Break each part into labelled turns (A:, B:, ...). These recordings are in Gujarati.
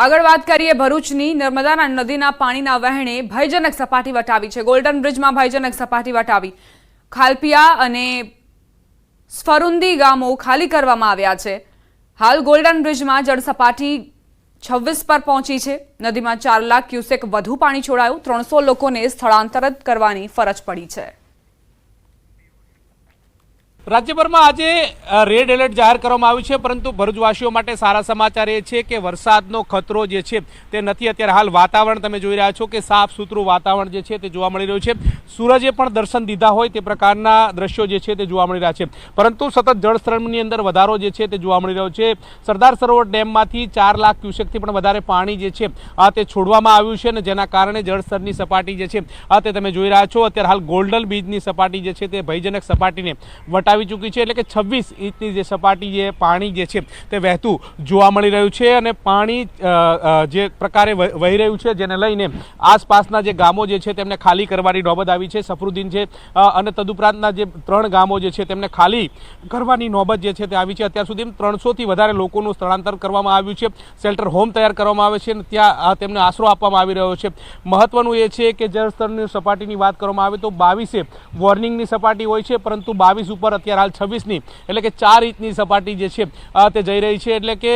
A: આગળ વાત કરીએ ભરૂચની. નર્મદાના નદીના પાણીના વહેણે ભયજનક સપાટી વટાવી છે. ગોલ્ડન બ્રિજમાં ભયજનક સપાટી વટાવી. ખાલપિયા અને સ્ફરુંદી ગામો ખાલી કરવામાં આવ્યા છે. હાલ ગોલ્ડન બ્રિજમાં જળ સપાટી છવ્વીસ પર પહોંચી છે. નદીમાં ચાર લાખ ક્યુસેક વધુ પાણી છોડાયું. ત્રણસો લોકોને સ્થળાંતરિત કરવાની ફરજ પડી છે.
B: રાજ્યભરમાં આજે રેડ એલર્ટ જાહેર કરવામાં આવ્યું છે, પરંતુ ભરૂચવાસીઓ માટે સારા સમાચાર એ છે કે વરસાદનો ખતરો જે છે, તે નથી. અત્યારે હાલ વાતાવરણ તમે જોઈ રહ્યા છો કે સાફ સુથરું વાતાવરણ જે છે, તે જોવા મળી રહ્યું છે. સૂરજે પણ દર્શન દીધા હોય તે પ્રકારના દ્રશ્યો જે છે, તે જોવા મળી રહ્યા છે. પરંતુ સતત જળસ્તરની અંદર વધારો જે છે, તે જોવા મળી રહ્યો છે. સરદાર સરોવર ડેમમાંથી ચાર લાખ ક્યુસેકથી પણ વધારે પાણી જે છે, આ તે છોડવામાં આવ્યું છે અને જેના કારણે જળસ્તરની સપાટી જે છે, આ તે તમે જોઈ રહ્યા છો. અત્યારે હાલ ગોલ્ડન બીજની સપાટી જે છે, તે ભયજનક સપાટીને વટાવી ચૂકી છે એટલે કે છવ્વીસ ઇંચની જે સપાટી જે પાણી જે છે તે વહેતું જોવા મળી રહ્યું છે અને પાણી જે પ્રકારે વહી રહ્યું છે જેને લઈને આસપાસના જે ગામો જે છે તેમને ખાલી કરવાની નોબત આવી છે. સફરુદ્દીન છે અને તદુપરાંતના જે ત્રણ ગામો જે છે તેમને ખાલી કરવાની નોબત જે છે તે આવી છે. અત્યાર સુધી ત્રણસોથી વધારે લોકોનું સ્થળાંતર કરવામાં આવ્યું છે. શેલ્ટર હોમ તૈયાર કરવામાં આવે છે અને ત્યાં તેમને આશરો આપવામાં આવી રહ્યો છે. મહત્વનું એ છે કે જળસ્તરની સપાટીની વાત કરવામાં આવે તો બાવીસે વોર્નિંગની સપાટી હોય છે, પરંતુ બાવીસ ઉપર અત્યારે હાલ છવ્વીસની, એટલે કે ચાર ઇંચની સપાટી જે છે તે જઈ રહી છે. એટલે કે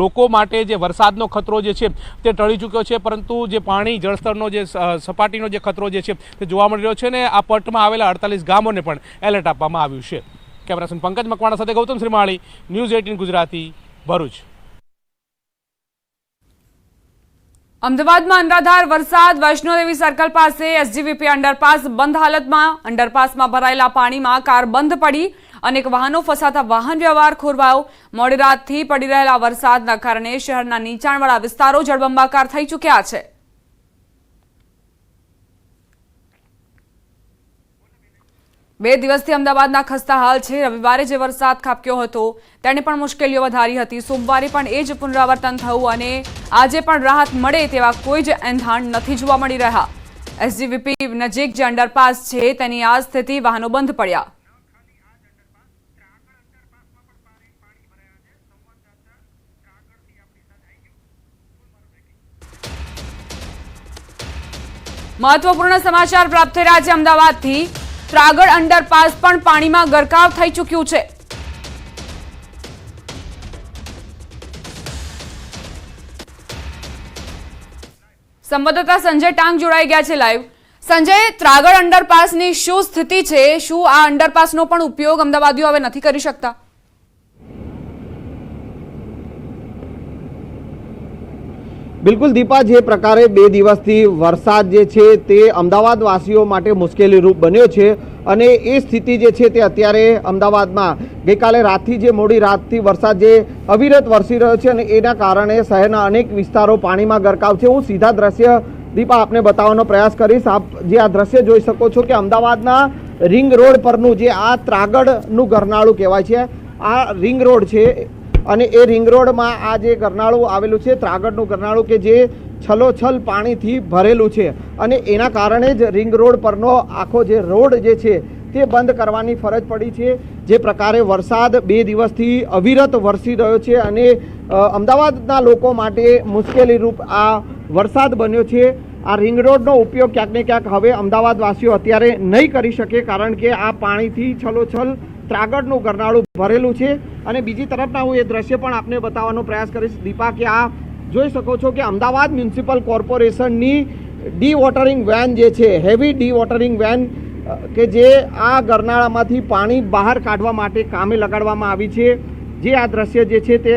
B: લોકો માટે જે વરસાદનો ખતરો જે છે, તે ટળી ચૂક્યો છે. પરંતુ જે પાણી, જળસ્તરનો જે સપાટીનો જે ખતરો જે છે, તે જોવા મળી રહ્યો છે ને આ પટમાં આવેલા અડતાલીસ ગામોને પણ એલર્ટ આપવામાં આવ્યું છે. કેમેરાસન પંકજ મકવાણા સાથે ગૌતમ શ્રીમાળી, ન્યૂઝ એટીન ગુજરાતી, ભરૂચ.
A: અમદાવાદમાં અનરાધાર વરસાદ, વૈષ્ણોદેવી સર્કલ પાસે એસજીવીપી અંડરપાસ બંધ હાલતમાં. અંડરપાસમાં ભરાયેલા પાણીમાં કાર બંધ પડી. અનેક વાહનો ફસાતા વાહન વ્યવહાર ખોરવાયો. મોડી રાતથી પડી રહેલા વરસાદના કારણે શહેરના નીચાણવાળા વિસ્તારો જળબંબાકાર થઈ ચૂક્યા છે. બે દિવસથી અમદાવાદના ખસ્તા હાલ છે. રવિવારે જે વરસાદ ખાબક્યો હતો, તેણે પણ મુશ્કેલીઓ વધારી હતી. સોમવારે પણ એ જ પુનરાવર્તન થયું અને આજે પણ રાહત મળે તેવા કોઈ જ એંધાણ નથી જોવા મળી રહ્યા. એસજીવીપી નજીક જે અંડરપાસ છે તેની આ સ્થિતિ વાહનો બંધ પડ્યા. મહત્વપૂર્ણ સમાચાર પ્રાપ્ત થઈ રહ્યા છે અમદાવાદથી. ત્રાગડ અંડરપાસ પણ પાણીમાં ગરકાવ થઈ ચૂક્યું છે. સંવાદદાતા સંજય ટાંગ જોડાઈ ગયા છે લાઈવ સંજય, ત્રાગડ અંડરપાસની શું સ્થિતિ છે? શું આ અંડરપાસનો પણ ઉપયોગ અમદાવાદીઓ હવે નથી કરી શકતા?
C: બિલકુલ દીપા, જે પ્રકારે બે દિવસથી વરસાદ જે છે તે અમદાવાદવાસીઓ માટે મુશ્કેલીરૂપ બન્યો છે અને એ સ્થિતિ જે છે તે અત્યારે અમદાવાદમાં. ગઈકાલે રાતથી જે મોડી રાતથી વરસાદ જે અવિરત વરસી રહ્યો છે અને એના કારણે શહેરના અનેક વિસ્તારો પાણીમાં ગરકાવ છે. હું સીધા દ્રશ્ય દીપા આપને બતાવવાનો પ્રયાસ કરીશ. આપ જે આ દ્રશ્ય જોઈ શકો છો કે અમદાવાદના રિંગ રોડ પરનું જે આ ત્રાગડનું ગરનાળું કહેવાય છે. આ રિંગ રોડ છે અને એ રિંગ રોડમાં આ જે ગરનાળું આવેલું છે, ત્રાગડનું ગરનાળું કે જે છલોછલ પાણીથી ભરેલું છે અને એના કારણે જ રિંગ રોડ પરનો આખો જે રોડ જે છે તે બંધ કરવાની ફરજ પડી છે. જે પ્રકારે વરસાદ બે દિવસથી અવિરત વરસી રહ્યો છે અને અમદાવાદના લોકો માટે મુશ્કેલીરૂપ આ વરસાદ બન્યો છે. આ રિંગ રોડનો ઉપયોગ ક્યાંક ને ક્યાંક હવે અમદાવાદવાસીઓ અત્યારે નહીં કરી શકે કારણ કે આ પાણીથી છલોછલ ત્રાગડનું ગરનાળું ભરેલું છે. અને બીજી તરફના હું એ દ્રશ્ય પણ આપને બતાવવાનો પ્રયાસ કરીશ. દીપા, કે આ જોઈ શકો છો કે અમદાવાદ મ્યુનિસિપલ કોર્પોરેશનની ડી વોટરિંગ વેન જે છે, હેવી ડી વોટરિંગ વેન કે જે આ ગરનાળામાંથી પાણી બહાર કાઢવા માટે કામે લગાડવામાં આવી છે. જે આ દ્રશ્ય જે છે તે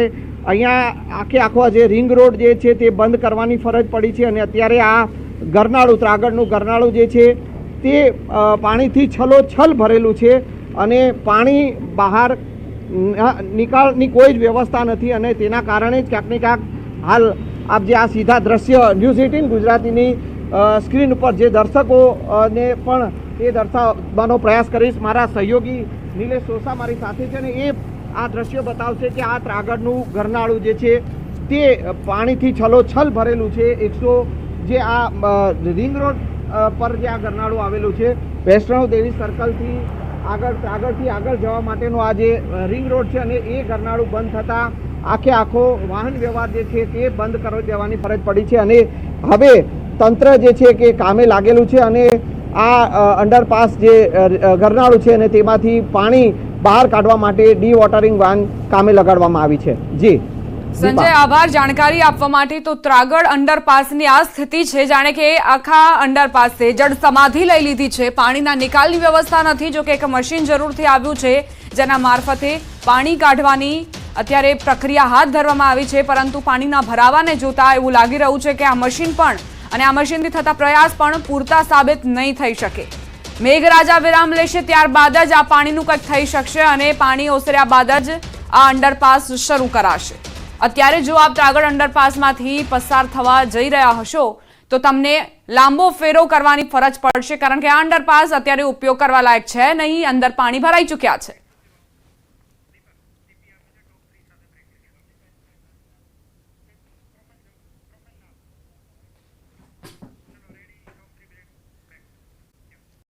C: અહીંયા આખે આખો જે રિંગ રોડ જે છે તે બંધ કરવાની ફરજ પડી છે. અને અત્યારે આ ગરનાળું, ત્રાગડનું ગરનાળું જે છે તે પાણીથી છલોછલ ભરેલું છે. અને પાણી બહાર નિકાલની કોઈ જ વ્યવસ્થા નથી અને તેના કારણે જ ક્યાંક ને ક્યાંક હાલ આપ જે આ સીધા દ્રશ્ય ન્યૂઝ એટીન ગુજરાતીની સ્ક્રીન ઉપર જે દર્શકોને પણ એ દર્શાવવાનો પ્રયાસ કરીશ. મારા સહયોગી નિલેશ સોસા મારી સાથે છે ને એ આ દ્રશ્ય બતાવશે કે આ ત્રાગડનું ઘરનાળું જે છે, તે પાણીથી છલોછલ ભરેલું છે. એકસો જે આ રિંગ રોડ પર જે આ ઘરનાળું આવેલું છે, વૈષ્ણવ દેવી સર્કલથી આગળ આગળથી આગળ જવા માટેનો આ જે રિંગ રોડ છે અને એ ગરનાળું બંધ થતાં આખે આખો વાહન વ્યવહાર જે છે તે બંધ કરી દેવાની ફરજ પડી છે અને હવે તંત્ર જે છે કે કામે લાગેલું છે અને આ અંડરપાસ જે ગરનાળું છે અને તેમાંથી પાણી બહાર કાઢવા માટે ડી વોટરિંગ વાન કામે લગાડવામાં આવી છે. જી.
A: સંજય આભાર જાણકારી આપવા માટે. તો ત્રાગડ અંડરપાસની આ સ્થિતિ છે. જાણે કે આખા અંડરપાસે જળ સમાધિ લઈ લીધી છે. પાણીના નિકાલની વ્યવસ્થા નથી જો કે એક મશીન જરૂરથી આવ્યું છે જેના મારફતે પાણી કાઢવાની અત્યારે પ્રક્રિયા હાથ ધરવામાં આવી છે. પરંતુ પાણીના ભરાવાને જોતા એવું લાગી રહ્યું છે કે આ મશીન પણ અને આ મશીનથી થતા પ્રયાસ પણ પૂરતા સાબિત નહીં થઈ શકે. મેઘરાજા વિરામ લેશે ત્યારબાદ જ આ પાણીનું કંઈક થઈ શકશે અને પાણી ઓસર્યા બાદ જ આ અંડરપાસ શરૂ કરાશે. અત્યારે જો આપ ત્રાગડ અંડરપાસમાંથી પસાર થવા જઈ રહ્યા હશો, તો તમને લાંબો ફેરો કરવાની ફરજ પડશે, કારણ કે આ અંડરપાસ અત્યારે ઉપયોગ કરવા લાયક છે, નહીં, અંદર પાણી ભરાઈ ચૂક્યા છે.